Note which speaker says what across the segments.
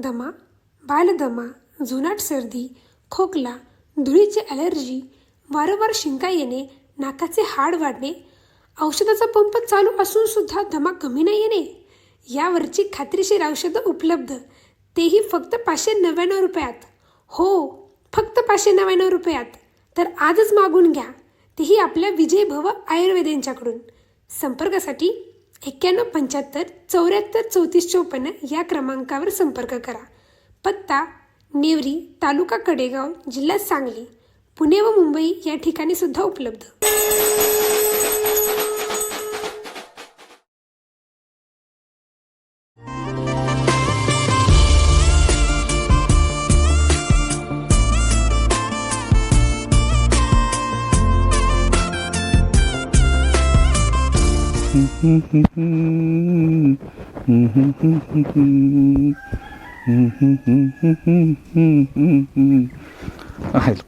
Speaker 1: दमा बालदमा जुनाट सर्दी खोकला धुळीची ॲलर्जी वारंवार शिंका येणे नाकाचे हाड वाढणे औषधाचा पंप चालू असून सुद्धा दमा कमी नाही येणे. यावरची खात्रीशीर औषधं उपलब्ध. तेही फक्त पाचशे नव्याण्णव रुपयात. हो फक्त पाचशे नव्याण्णव रुपयात. तर आजच मागून घ्या. तेही आपल्या विजय भव आयुर्वेद यांच्याकडून संपर्कासाठी एक्क्याण्णव पंच्याहत्तर चौऱ्याहत्तर चौतीस चौपन्न या क्रमांकावर संपर्क करा. पत्ता नेवरी तालुका कडेगाव जिल्हा सांगली पुणे व मुंबई या ठिकाणी सुद्धा उपलब्ध.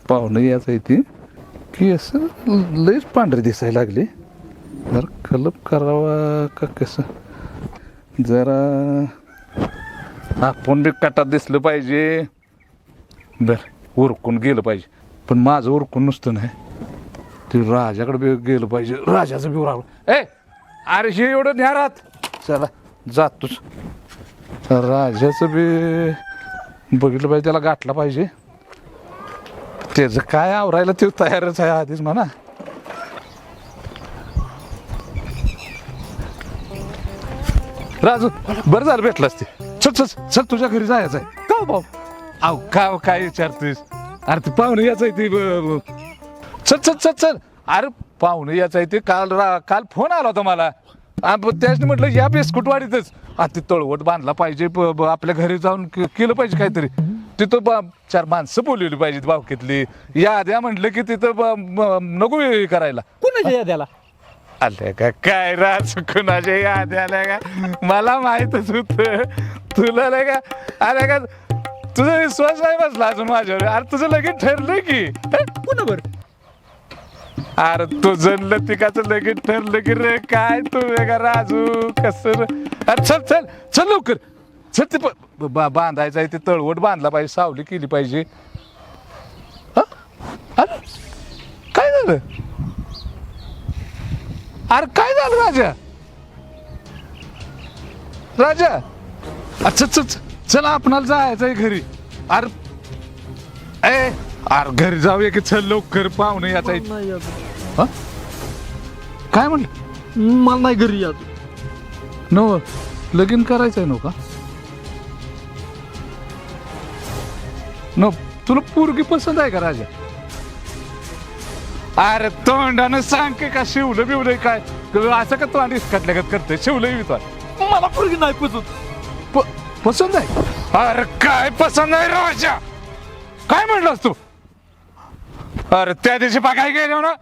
Speaker 2: पाहुणं यायचं ती. की असं लयच पांढरे दिसायला लागले. जरा कलप करावा का कसं? जरा आपण बी कटात दिसलं पाहिजे. बर उरकून गेलं पाहिजे. पण माझं उरकून नुसतं नाही. ते राजाकडे बी गेलं पाहिजे. राजाचं बी उरावलं ए! अरे हे एवढं न्या राहत चला जातोच राजाचं बी बघितलं पाहिजे त्याला गाठला पाहिजे. त्याचं काय आवरायला ते तयारच आहे आधीच म्हणा. राजू बरं झालं भेटलास ते चल चल चल तुझ्या घरी जायचं आहे. का भाऊ? अहो का काय विचारतोयस अरे ते पाहुणे याचं आहे ते ब- ब- चल चल चल चल. अरे पाहुणे याचं आहे ते. काल रा काल फोन आला होता मला. त्याच्याने म्हटलं या बिस्कुटवाडीतच आ ते तळवट बांधला पाहिजे आपल्या घरी जाऊन केलं पाहिजे काहीतरी. तिथं बा चार माणसं बोलवली पाहिजेत बावकीतली. याद्या म्हटलं की तिथं नको करायला.
Speaker 3: कुणाच्या याद्याला?
Speaker 2: आल्या का? काय राज कुणाच्या याद्या आल्या का? मला माहितच होत. तुला नाही का? आल्या का? तुझा विश्वास नाही बसला अजून माझ्यावर. अरे तुझं लगीन ठरलं की.
Speaker 3: कुणावर?
Speaker 2: अरे तुझं लतिकाचं लगीन ठरलं की रे काय तू का राजू? कस अरे चल चल चल लवकर. चल ते ब- बा- बांधायचं आहे ते तळवट बांधला पाहिजे सावली केली पाहिजे. हा? अरे काय झालं? अरे काय झालं राजा? राजा? अच्छा चल चल चल आपणाला जायचं आहे घरी. अरे ए अरे घरी जाऊया की चल लवकर पाहुणे याचा.
Speaker 3: नाही.
Speaker 2: हा? काय म्हणलं?
Speaker 3: मला नाही घरी याद
Speaker 2: नव लगीन करायचं आहे नव का? न तुला पोरगी पसंत आहे का राजा? अरे तोंडानं सांग की का शिवलं बिवलं काय? असं का तोंड इसकटल्यागत करतोय? शिवलं बी तो
Speaker 3: मला पोरगी नाही पसंत.
Speaker 2: प- पसंत आहे? अरे काय पसंत आहे राजा? काय म्हणलास तू? अरे त्या दिवशी बघाय गेलो ना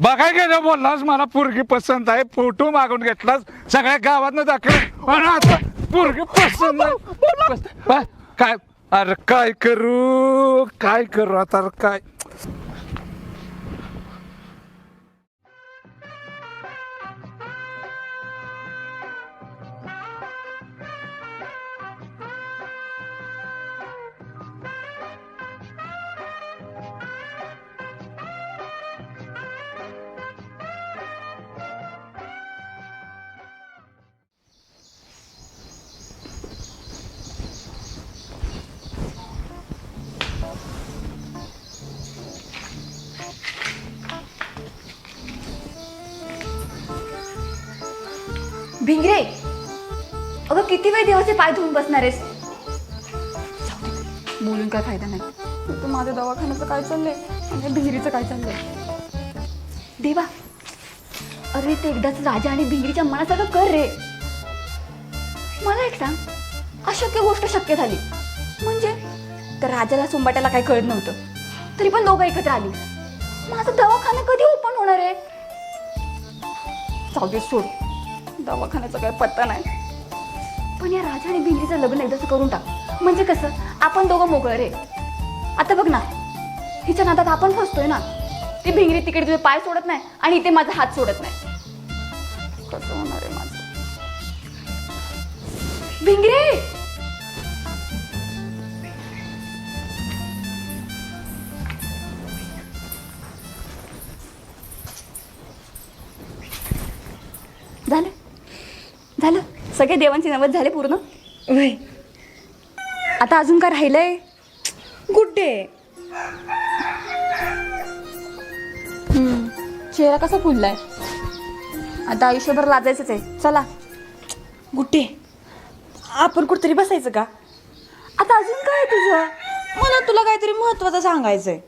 Speaker 2: बघाय गेलो बोललास मला पोरगी पसंत आहे फोटो मागून घेतलास सगळ्या गावात दाखल आणि आता पोरगी पसंत? काय? अरे काय करू? काय करू? आता अरे काय?
Speaker 4: भिंगरे अगं किती वेळ देवाचे पाय धुवून बसणार आहेस? जाऊ दे. बोलून काय फायदा नाही. तर माझ्या दवाखान्याचं काय चाललंय? आणि भिंगरीचं काय चाललंय? देवा अरे ते एकदाच राजा आणि भिंगरीच्या मनासारखं कर रे. मला एक सांग अशक्य गोष्ट शक्य झाली. म्हणजे? तर राजाला सोंबाट्याला काही कळत नव्हतं. तरी पण दोघं एकत्र आली. माझा दवाखाना कधी ओपन होणार आहे? जाऊ दे सोड. दवाखान्याचा काय पत्ता नाही. पण या राजा आणि भिंगरीचं लग्न एकदाच करून टाक. म्हणजे कसं? आपण दोघं मोकळं रे. आता बघ ना हिच्या नादात आपण फसतोय ना. ती भिंगरी तिकडे तुझे पाय सोडत नाही आणि इथे माझा हात सोडत नाही. कसं होणार आहे माझं? भिंगरी! सगळे देवांचे नवस झाले पूर्ण? वय. आता अजून काय राहिलंय?
Speaker 5: गुड डे
Speaker 4: चेहरा कसा फुललाय? आता आयुष्यभर लाजायचंच आहे. चला.
Speaker 5: गुड डे आपण कुठतरी बसायचं का?
Speaker 4: आता अजून काय तुझं?
Speaker 5: मला तुला काहीतरी महत्वाचं सांगायचंय.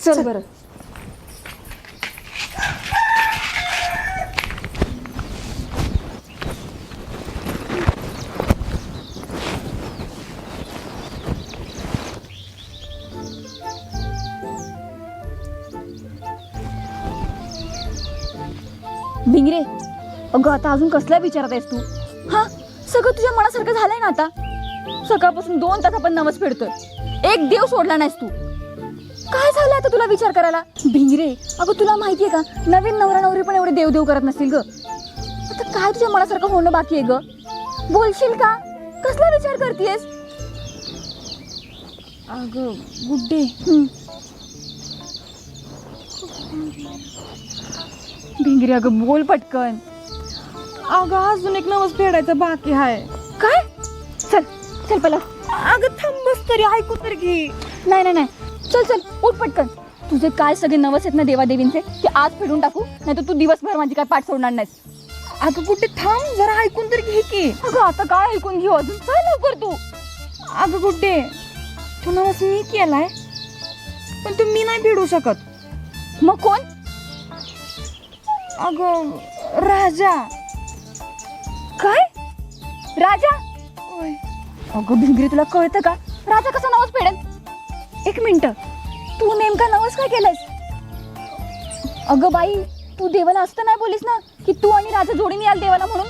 Speaker 4: चल बरं. भिंगरे अगं आता अजून कसला विचारत आहेस तू? हा? सगळं तुझ्या मनासारखं झालंय ना आता? सकाळपासून दोन तास आपण नवस फेडतोय. एक देव सोडला नाहीस तू. काय झालं आता तुला विचार करायला? भिंगरे अगं तुला माहितीये का? नवीन नवरा नवरी पण एवढे देव देव करत नसतील ग. आता काय तुझ्या मनासारखं होणं बाकी आहे ग? बोलशील का? कसला विचार करतेस?
Speaker 5: अगं गुड डे
Speaker 4: भिंगरे अगं बोल पटकन.
Speaker 5: अगं अजून एक नवस फेडायचं बाकी आहे
Speaker 4: काय? चल चल पहिला
Speaker 5: अगं थांबस तरी ऐकू तर घे.
Speaker 4: नाही नाही नाही. चल चल उठ पटकन. तुझे काय सगळे नवस आहेत ना देवादेवींचे? ते आज फेडून टाकू नाही तर तू दिवसभर माझी काय पाठ सोडणार नाहीस.
Speaker 5: अगं कुठे थांब जरा ऐकून तर घे की.
Speaker 4: अगं आता काय ऐकून घेऊ? अजून चल लवकर तू.
Speaker 5: अगं डे तू नवस मी केलाय. पण तू मी नाही फेडू शकत.
Speaker 4: मग कोण
Speaker 5: अगं राजा.
Speaker 4: काय? राजा. अगं भिंगरी तुला कळतं का? राजा कसा नवस फेडेल एक मिनिट. तू नेमका नवस काय केलायस अगं बाई तू देवाला असतं नाही बोलीस ना की तू आणि राजा जोडीने याल देवाला म्हणून?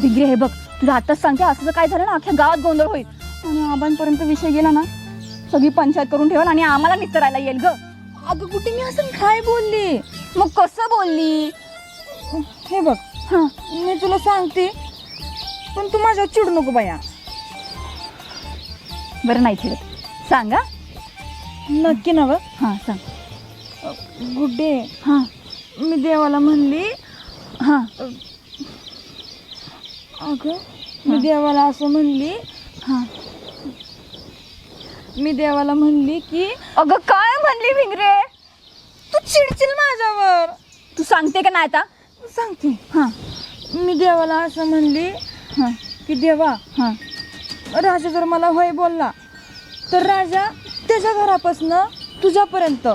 Speaker 4: भिंगरी हे बघ तुला आताच सांगते असं काय झालं ना अख्ख्या गावात गोंधळ होईल. आणि आबांपर्यंत विषय गेला ना सगळी पंचायत करून ठेवल आणि आम्हाला निस्तरायला येईल ग.
Speaker 5: अगं कुठे मी असं काय बोलली?
Speaker 4: मग कसं बोलली?
Speaker 5: हे बघ
Speaker 4: हां.
Speaker 5: मी तुला सांगते पण तू माझ्यावर चिडू नको बाया.
Speaker 4: बरं नाही खेळत सांगा.
Speaker 5: नक्की ना ग.
Speaker 4: हां सांग.
Speaker 5: गुड डे
Speaker 4: हां.
Speaker 5: मी देवाला म्हणली.
Speaker 4: हां.
Speaker 5: अगं मी देवाला असं म्हणली.
Speaker 4: हां.
Speaker 5: मी देवाला म्हणली की
Speaker 4: अगं काय म्हणली भिंगरे?
Speaker 5: तू चिडचिल माझ्यावर.
Speaker 4: तू सांगते का नाही आता?
Speaker 5: सांगते.
Speaker 4: हां.
Speaker 5: मी देवाला असं म्हणली
Speaker 4: हां.
Speaker 5: की देवा
Speaker 4: हां.
Speaker 5: राजा जर मला होय बोलला तर राजा त्याच्या घरापासनं तुझ्यापर्यंत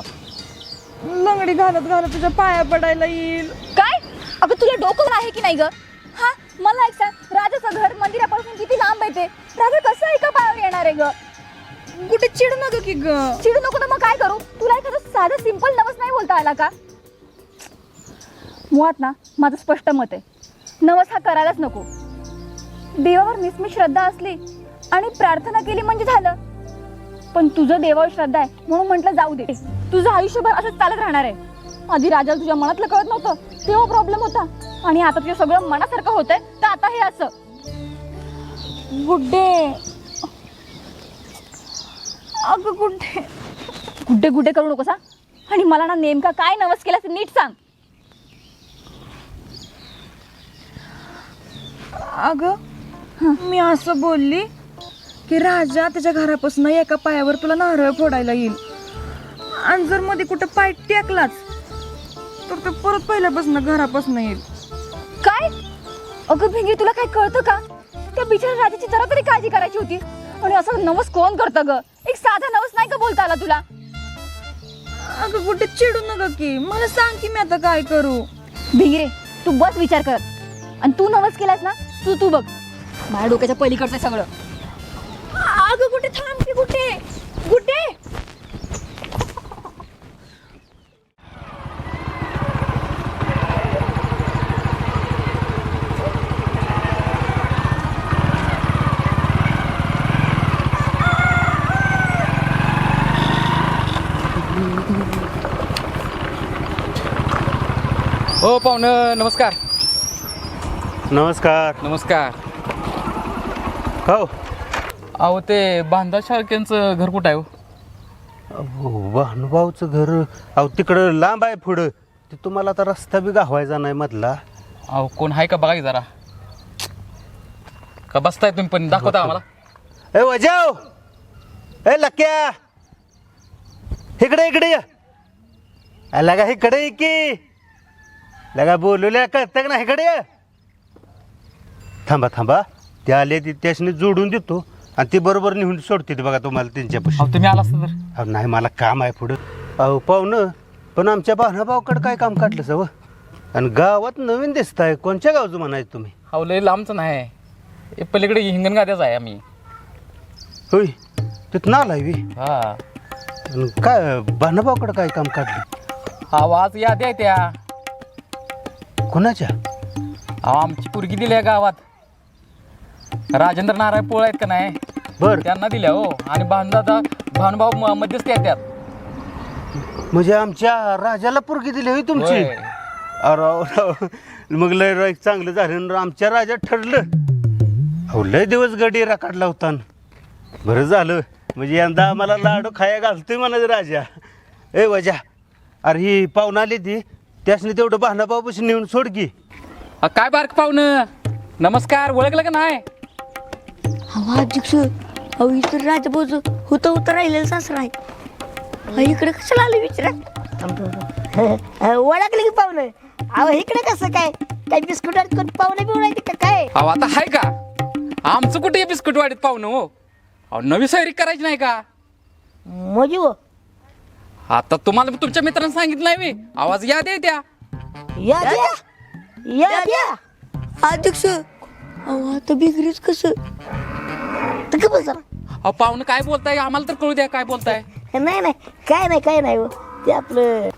Speaker 5: लंगडी घालत घालत तुझ्या पाया पडायला येईल.
Speaker 4: काय? अगं तुला डोकं आहे की नाही ग? हा मला एक सांग राजाचं घर मंदिरापासून किती लांब आहे ते? राजा कसं एका पायावर येणार आहे ग?
Speaker 5: कुठे चिड नको की ग.
Speaker 4: चिडू नको तर मग काय करू? तुला एखादं साधं सिंपल नवस नाही बोलता आला का? मुळात ना माझं स्पष्ट मत आहे. नवस हा करायलाच नको. देवावर निस्मी श्रद्धा असली आणि प्रार्थना केली म्हणजे झालं. पण तुझं देवावर श्रद्धा आहे म्हणून म्हटलं जाऊ दे. तुझं आयुष्यभर असंच चालत राहणार आहे. आधी राजाला तुझ्या मनातलं कळत नव्हतं तेव्हा प्रॉब्लेम होता. आणि आता तुझं सगळं मनासारखं होतंय तर आता हे असं.
Speaker 5: गुड्डे. अगं गुड्डे
Speaker 4: गुड्डे गुड्डे करू नकोस हा? आणि मला ना नेमका काय नवस केलास ते नीट सांग.
Speaker 5: अगं मी असं बोलली की राजा त्याच्या घरापासून एका पायावर तुला नारळ फोडायला येईल. आणि जर मध्ये कुठं पाय टेकलाच तर ते परत पहिल्यापासून घरापासून येईल.
Speaker 4: काय? अगं भिंगी तुला काय कळतं का? त्या बिचाऱ्या राजाची जरा तरी काळजी करायची होती. आणि असं नवस कोण करतं ग? एक साधा नवस नाही का बोलता आला तुला?
Speaker 5: अगं कुठे चिडू नका की. मला सांग की मी आता काय करू.
Speaker 4: भिंगरे तू बस विचार करत. आणि तू नवस केलास ना तू तू बघ. माझ्या डोक्याच्या पलीकडचं आहे सगळं.
Speaker 5: अगं कुठे थांब की कुठे? कुठे?
Speaker 3: हो पाहुणं नमस्कार.
Speaker 6: नमस्कार.
Speaker 3: नमस्कार.
Speaker 6: हो.
Speaker 3: अहो ते बांधा शाळक्यांचं घर कुठं आहे हो?
Speaker 6: भानुभाऊचं घर अहो तिकडं लांब आहे पुढं. ते तुम्हाला आता रस्ता बी गावायचा नाही मधला.
Speaker 3: अहो कोण आहे का बघा की जरा. का बसताय तुम्ही पण? दाखवता आम्हाला.
Speaker 6: ए वजाव! ए लक्या! इकडे इकडे ये. अ, लगा इकडे ये की? लगा बोलवल्या कळतं का ना इकडे ये. थांबा थांबा. ते आले ती त्याशनी जोडून देतो. आणि ती बरोबर निहून सोडते ते बघा तुम्हाला त्यांच्यापाशी.
Speaker 3: अहो तुम्ही आला असता तर.
Speaker 6: अहो नाही मला काम आहे पुढं. अहो पाहुणं पण आमच्या भावकडे काय काम काढलं सव आणि गावात नवीन दिसत आहे कोणत्या गावचं म्हणायचं तुम्ही?
Speaker 3: अहो लय लांबचं नाही. हे पलीकडे हिंगणगाद्याच आहे आम्ही.
Speaker 6: होय तिथं आलाय बी.
Speaker 3: हा.
Speaker 6: आणि काय भावकडे काय काम काढलं?
Speaker 3: आवाज यादी आहे त्या.
Speaker 6: कोणाच्या?
Speaker 3: अहो आमची पुरगी दिली गावात. राजेंद्र नारायण पोळ आहेत का नाही?
Speaker 6: बर.
Speaker 3: त्यांना दिल्या हो. आणि भानदादा भानुभाऊ म- मध्यस्थी आहेत त्यात.
Speaker 6: म्हणजे आमच्या राजाला पोरगी दिली होई तुमची?
Speaker 3: होय.
Speaker 6: अरे राव, राव. मग लय राव चांगलं झालं ना आमच्या राजा ठरलं. अहो लय दिवस गडी काढला होता न. बरं झालं. म्हणजे यंदा आम्हाला लाडू खाया घालतोय म्हणा राजा. ए वजा. अरे ही पाहुणा आली ती. त्यासनी तेवढं बहाणाबाबूशी नेऊन सोड की.
Speaker 3: अ, काय बारक पाहुणं? नमस्कार ओळखलं का नाही?
Speaker 7: हवा अध्यक्ष अहो इतर राजभोज होतं होतं राहिलेलं सासरा आहे. अहो, इकडे कशाला आलं विचारा ओळखलं की पाहुणं? अहो इकडे कसं काय? काय बिस्कुट आणि कोण पाहुणे बिवडायचे का काय?
Speaker 3: अहो आता आहे का? आमचं कुठे बिस्कुट वाढीत पाहुणं हो? अहो नवी सैरी करायची नाही का?
Speaker 7: म्हणजे हो.
Speaker 3: आता तुम्हाला तुमच्या मित्रांनी सांगितलं नाही मी. आवाज याद आहे त्या.
Speaker 7: या द्या या द्या अध्यक्ष अहो आता बिगरीच कसं? तर का बसा.
Speaker 3: अहो पाहुणं काय बोलताय? आम्हाला तर कळू द्या काय बोलताय.
Speaker 7: नाही नाही काय नाही काय नाही हो. ते आपलं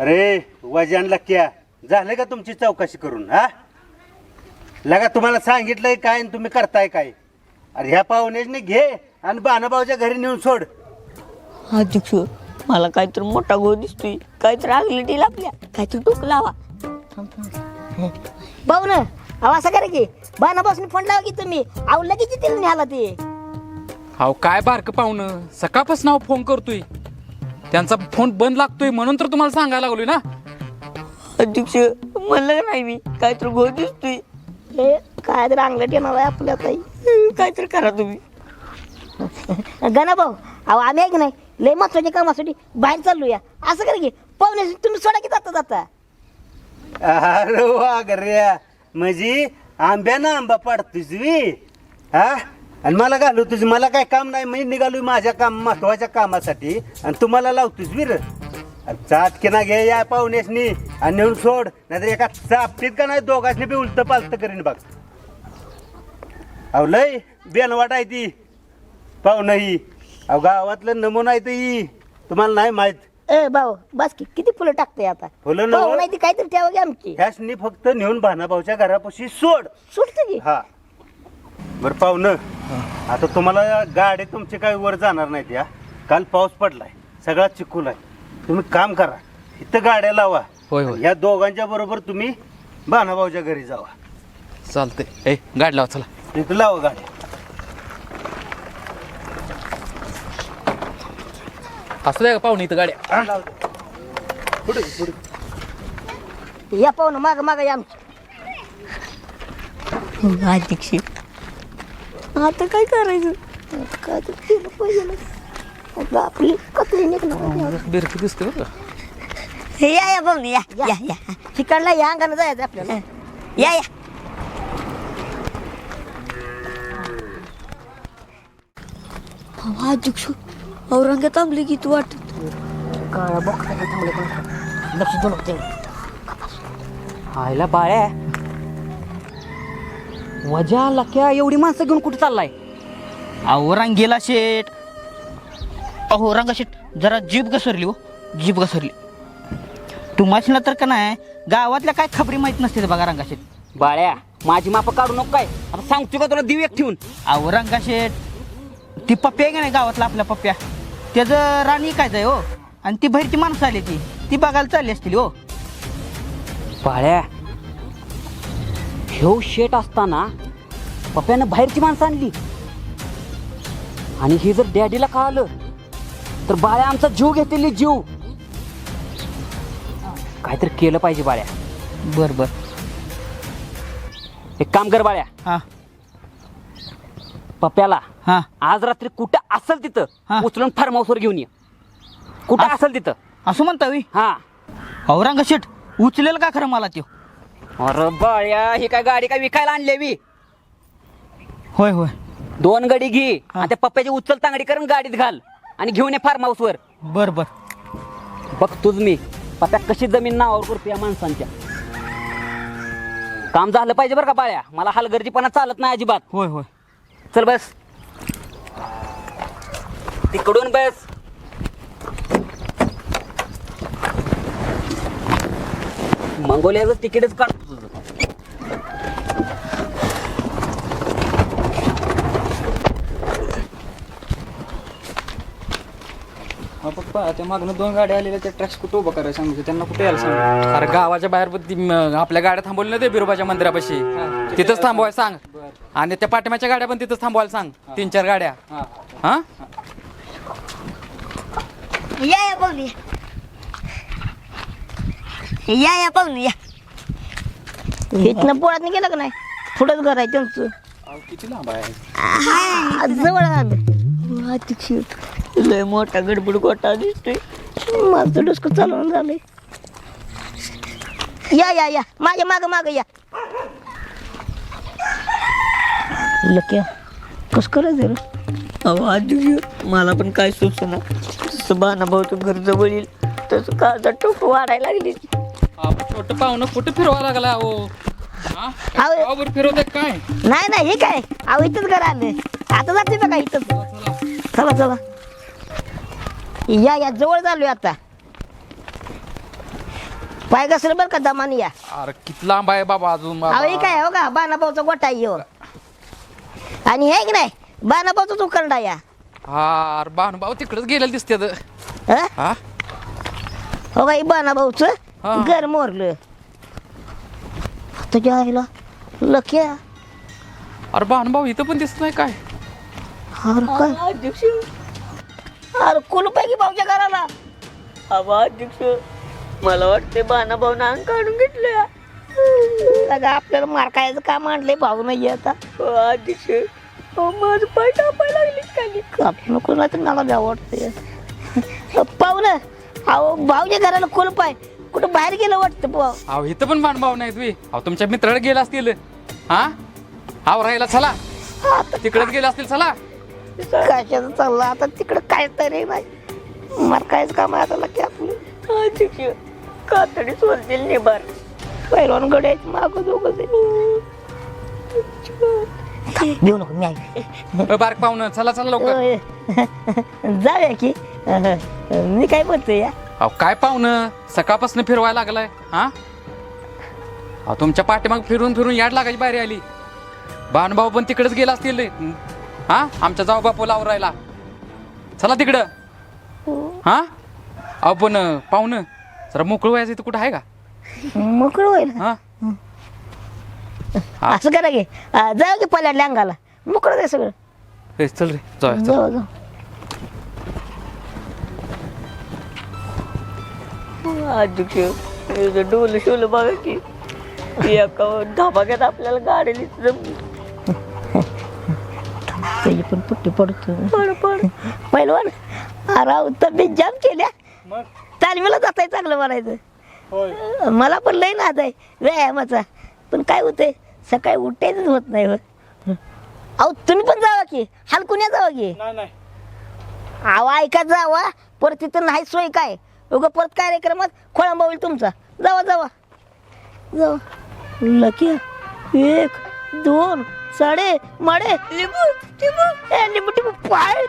Speaker 6: अरे वजान लक्या झालं का तुमची चौकशी करून हा? लगा तुम्हाला सांगितलंय काय आणि तुम्ही करताय काय? अरे ह्या पाहुण्याने घे आणि बाणाभाऊच्या घरी नेऊन सोड.
Speaker 7: अध्यक्ष मला काहीतरी मोठा गो दिसतोय. काहीतरी आगली डील आपल्या. काहीतरी टोक लावा. भाऊ ना अहो असं करा की बाना बसून फोन लावा की तुम्ही. अहो लगेच येतील न्याला ते.
Speaker 3: अहो काय बारकं पाहुणं? सकाळपासून अहो फोन करतोय. त्यांचा फोन बंद लागतोय म्हणून तर तुम्हाला सांगायला लागलोय ना?
Speaker 7: अध्यक्ष म्हणलं नाही मी काहीतरी गो दिसतोय. हे काय तर अंगलट येणार आहे आपल्या ताई. काहीतरी करा तुम्ही. गणा भाऊ अहो आम्ही आहे की नाही? लय महत्त्वाच्या कामासाठी बाहेर चालूया असं करा की पाहुणे तुम्ही सोडा की जाता जाता.
Speaker 6: अरे वा गर्या म्हणजे आंब्यानं आंबा पाड वी? हा? आणि मला घालवतोस मला काय काम नाही मी निघालो माझ्या काम महत्त्वाच्या कामासाठी. आणि तुम्हाला र वीर. चाटकिना घे या पाहुण्यासनी. आणि नेऊन सोड. नाहीतर एका चापटीत का नाही दोघांनी बी उलट पालत करीन बघ. अहो लय बेनवाट आहे ती. पाहुणं ही. अहो गावातलं नमुना आहे ती तुम्हाला नाही माहीत.
Speaker 7: ए भाऊ बस की. किती फुलं टाकते आता?
Speaker 6: फुलं नव्ह.
Speaker 7: पाहू नाही ती काहीतरी ठेवा की आमची.
Speaker 6: ह्यासनी फक्त नेऊन भानाभाऊच्या घरापाशी सोड.
Speaker 7: सुटते की?
Speaker 6: हा. बर पाहुणं आता तुम्हाला गाडी तुमची काही वर जाणार नाहीत या. काल पाऊस पडलाय. सगळा चिखूल आहे तुम्ही काम करा. इथं गाड्या लावा.
Speaker 3: होय, होय.
Speaker 6: या दोघांच्या बरोबर तुम्ही भानाभाऊच्या घरी जावा.
Speaker 3: चालतंय. ए गाडी लावा चला.
Speaker 6: इथं लावा गाडी.
Speaker 3: असं द्या का पाहुणे इथं गाड्या.
Speaker 7: या पाहून माग माग या आमची. अध्यक्ष आता काय करायचं? आता काय तर केलं पाहिजे ना. आता आपली कतरी निघणार
Speaker 3: बिरकी दिसते का?
Speaker 7: या या पाहुणे या या या. तिकडला या अंगानं जायचं आपल्याला. या या. अध्यक्ष. औरंगात थांबले की तू वाटत. काळा बघ लक्ष देऊ
Speaker 8: आयला बाळ्या. वजा लक्या एवढी माणसं घेऊन कुठे चाललाय? अहो रंगेला शेट अहो रंगा शेट जरा जीप घसरली हो. जीप घसरली. तुम्हाला तर का नाही? गावातल्या काय खबरी माहीत नसते ते बघा रंगा शेट बाळ्या माझी माप काढू नको काय? आता सांगतो का तुला देऊ एक ठेवून. अहो रंगा शेट ती पप्प्या आहे का नाही गावातला आपल्या पप्प्या त्याचं राणी काय जाय हो? आणि ती बाहेरची माणसं आली ती. ती बघायला चालली असतील हो. बाळ्या ह्यो शेट असताना पप्प्यानं बाहेरची माणसं आणली. आणि हे जर डॅडीला कळालं तर बाळ्या आमचा जीव घेतलेली जीव. काहीतरी केलं पाहिजे बाळ्या. बर बर. एक काम कर बाळ्या.
Speaker 5: हा.
Speaker 8: पप्प्याला
Speaker 3: हा.
Speaker 8: आज रात्री कुठं असेल
Speaker 3: हा.
Speaker 8: तिथं उचलून फार्म हाऊसवर घेऊन ये. कुठं असेल तिथं?
Speaker 3: असं म्हणता मी
Speaker 8: हा.
Speaker 3: औरंगा शेट उचलेल का खरं मला त्यो?
Speaker 8: अरे बाळ्या ही काय गाडी काय विकायला आणली बी?
Speaker 3: होय होय.
Speaker 8: दोन गडी घे आणि त्या पप्प्याची उचल तांगडी करून गाडीत घाल आणि घेऊन ये फार्म हाऊसवर
Speaker 3: बर बर.
Speaker 8: बघ तुझ मी. पप्प्या कशी जमीन नावावर करतो या माणसांच्या. काम झालं पाहिजे बरं का बाळ्या? मला हलगर्जीपणा चालत नाही अजिबात.
Speaker 3: होय होय.
Speaker 8: चल बस. तिकडून बस. मंगोलियाचं तिकीटच काढतो तुझं
Speaker 9: हा पप्पा त्या मागणं दोन गाड्या आलेल्या त्या ट्रॅक्स कुठं उभं करायला सांगितलं त्यांना कुठे यायला सांगितलं
Speaker 3: अरे गावाच्या बाहेर पण ती, म, आपल्या गाड्या थांबवल्या ना ते बिरोबाच्या मंदिरापाशी. तिथंच थांबवायला सांग. आणि त्या पाठिंबाच्या गाड्या पण तिथंच थांबवायला सांग. तीन चार गाड्या.
Speaker 9: हा
Speaker 3: हा.
Speaker 7: या या पाहुणे या. या पाहुणे या. इथनं पोळात नाही गेलं का नाही? पुढंच घर आहे त्यांचं.
Speaker 9: अहो, किती लांब आहे?
Speaker 7: आ, जवळ आलं अतिशय लय मोठा गडबड गोटा दिसतोय. माझं डोसकं चालवून झालंय. या या या. माझ्या माग माग या. लक्या कस करायचं रे? अहो आधी मला पण काय सुचना. जसं बाना भाऊचं घर जवळ येईल तसं काळजा टोप वाढायला लागली.
Speaker 3: छोट पाहुणं कुठं फिरवा लागला अहो? हा? गावावर फिरवते काय?
Speaker 7: नाही नाही हे काय? अहो इथंच घर आलं आता जाते बघा इथंच चला चला. या या जवळ झालोय आता. पाय घसरं बरं का दमाने या.
Speaker 3: अरे किती लांब आहे बाबा अजून बाबा.
Speaker 7: अहो हे काय हो का? बाणाभाऊचा गोटा आहे ह्यो. आणि हे की नाही बाणाभाऊचा उकरडा या.
Speaker 3: हा अरे भाऊ तिकडच गेलेलं दिसते
Speaker 7: हं?
Speaker 3: हा?
Speaker 7: हो हे बाणाभाऊचं
Speaker 3: हा.
Speaker 7: घर मोरलं. तुझ्या आईला? लक्या
Speaker 3: अरे भाऊ इथं पण दिसत नाही काय?
Speaker 7: अरे काय? अरे कुलूप आहे की भाऊच्या घराला? अबा अध्यक्ष. मला वाटते बाना भाऊ अंग काढून घेतलं अगं आपल्याला मार खायचं काम आणलंय भाऊ नाही आता. अध्यक्ष. माझं पाय टापायला लागले खाली काप नको ना तर मला भ्या वाटते पाहुणं अहो भाऊच्या घराला कुलूप आहे कुठं बाहेर गेलं वाटतं भाऊ
Speaker 3: अहो इथं पण भाऊ नाही तुम्ही अहो तुमच्या मित्राकडे गेला असतील. हा? अहो राहिला चला. तिकडेच गेले असतील चला.
Speaker 7: कशाचं चाललं? आता तिकडं काय तरी नाही. मार कायच काम आहे आता लकी आपलं. कातडी सोडतील निभार पैलवान गड्याच माग दोघं देऊ नको मी
Speaker 3: अ, बारक पाहुणं चला चला लवकर.
Speaker 7: जाऊया की. मी काय म्हणतोय या?
Speaker 3: अहो काय पाहुणं? सकाळपासून फिरवायला लागलाय हा? अहो तुमच्या पाठीमाग फिरून फिरून याड लागायची बाहेर आली भाऊ पण तिकडेच गेला असतील. हा? आमच्या जाऊ बापू राहिला चला तिकडं. हा? अहो पण अ, पाहुणं जरा मोकळं व्हायचं इथं कुठं आहे का?
Speaker 7: मोकळं होईल.
Speaker 3: हा?
Speaker 7: असं करा की. जाऊ की पल्याडल्या अंगाला. मोकळं आहे सगळं.
Speaker 3: ए, चल रे जाऊया चल.
Speaker 7: जाऊ जाऊ. अध्यक्ष डोल शोल बघा की. एका धमाक्यात आपल्याला गाडी जमली. त्याची पण पुट्टी पडतो. पड पड. पहिलवान तब्येत जाम केल्या. तालमीला जात आहे चांगलं म्हणायचं. मला पण लय नाद आहे. व्यायामाचा. पण काय होतंय? सकाळी उठायचंच होत नाही हो. अहो तुम्ही पण जावा की. हलकुन्या जावा की. अहो ऐका जावा. परत तिथं नाही सोय काय? उगा परत कार्यक्रमात खोळंबा होईल तुमचा. जावा जावा. जावा. लकी. एक दोन साडे माडे. लिंबू टिंबू ए लिंबू टिंबू पाय.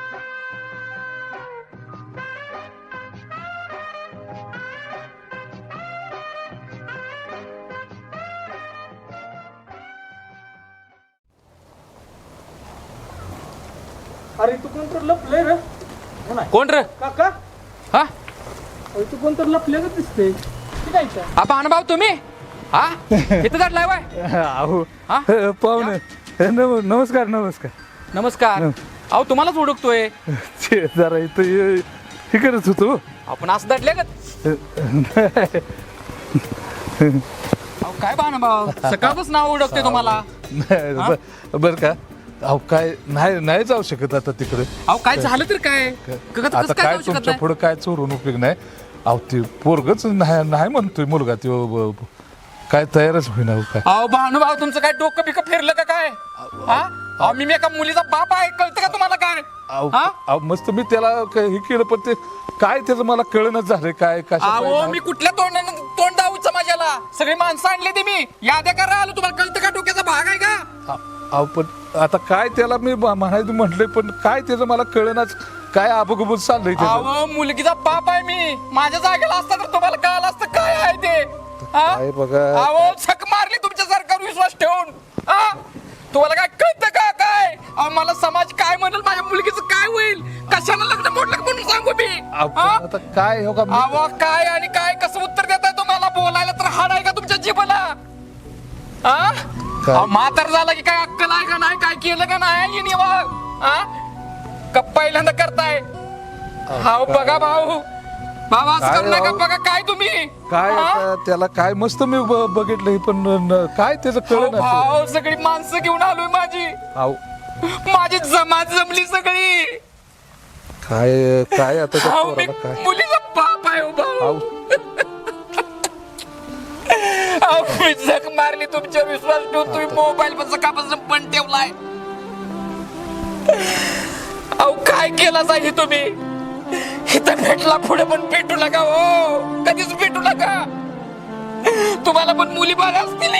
Speaker 9: अरे तू कोण तर लपलंय रे?
Speaker 3: कोण रे?
Speaker 9: काका?
Speaker 3: हा?
Speaker 9: अरे तू कोण तर लपलेलं दिसते? काय
Speaker 3: हा भाऊ तुम्ही? हा? इथं जाटलाय बाय
Speaker 2: अहो
Speaker 3: हा?
Speaker 2: पाहुणे नम नमस्कार नमस्कार.
Speaker 3: नमस्कार. अहो तुम्हालाच ओळखतोय.
Speaker 2: ते जरा इथं ये- हे करत होतो
Speaker 3: आपण असं दडले का? अहो काय भाऊ सकाळपासून नाव ओळखते तुम्हाला.
Speaker 2: ब- बरं का. अहो काय नाही नाही जाऊ शकत आता तिकडे.
Speaker 3: अहो काय झालं तर काय?
Speaker 2: आता
Speaker 3: कसं काय
Speaker 2: काय
Speaker 3: जाऊ शकत
Speaker 2: तुमच्या
Speaker 3: नाही?
Speaker 2: पुढे काय चोरून उपयोग नाही? अहो ते पोरगच नाही नाही म्हणतोय मुलगा तो काय तयारच होईना हो काय?
Speaker 3: अहो भाऊ तुमचं काय डोकं बिकं फिरलं का काय? हा? अहो मी मी एका मुलीचा बाप आहे कळतं का तुम्हाला काय?
Speaker 2: अहो
Speaker 3: हा?
Speaker 2: अहो, मस्त मी त्याला क- हे केलं पण ते काय त्याचं मला कळणच झालंय काय
Speaker 3: अहो मी कुठल्या तोंडानं तोंड दाऊ समाजाला सगळी माणसं आणली ते मी. याद्या करा आलो तुम्हाला कळतं का डोक्याचा भाग आहे का?
Speaker 2: अहो पण आता काय त्याला मी म- म्हणायचं म्हटलंय पण काय त्याचं मला कळणच काय आबुगुबूज चाललंय त्याचं?
Speaker 3: अहो मुलगीचा बाप आहे मी. माझ्या जागेला असता तर तुम्हाला कळलं असतं काय आहे ते. हा?
Speaker 2: काय बघा.
Speaker 3: अहो छक मारली तुमच्या सरकार विश्वास ठेवून. हा? तुम्हाला काय कळतं का काय? अहो मला समाज काय म्हणेल? माझ्या मुलगीचं काय होईल? कशाला लग्न मोडलं म्हणून सांगू मी?
Speaker 2: अहो, पण
Speaker 3: हा?
Speaker 2: आता काय हो का मी-
Speaker 3: अहो काय आणि काय? कसं उत्तर देताय तुम्हाला? बोलायला तर हाड आहे का तुमच्या जीवाला हा?
Speaker 2: काय?
Speaker 3: अहो, म्हातार झाला की काय अक्कल आहे का नाही? काय केलं का नाही? ही हा? का पहिल्यांदा करताय? हा बघा भाऊ. असं नका.
Speaker 2: भाऊ?
Speaker 3: बघा काय तुम्ही?
Speaker 2: काय
Speaker 3: हा?
Speaker 2: आता त्याला काय? मस्त मी ब- बघितलंय पण न- काय त्याचं कळणं
Speaker 3: भाऊ सगळी माणसं घेऊन आलोय माझी. माझी जमात जमली सगळी.
Speaker 2: काय काय आता त्या
Speaker 3: अहो, मी
Speaker 2: पोराला काय?
Speaker 3: मुलीचा बाप आहे हो भाऊ.
Speaker 2: अहो
Speaker 3: अहो, मी झक मारली तुमच्यावर विश्वास ठेवून तुम्ही मोबाईल पण सकाळपासून पण ठेवलाय. अहो काय केला साहेब तुम्ही? इथं भेटला पुढे पण भेटू नका हो. कधीच भेटू नका. तुम्हाला पण मुली बघा असतील.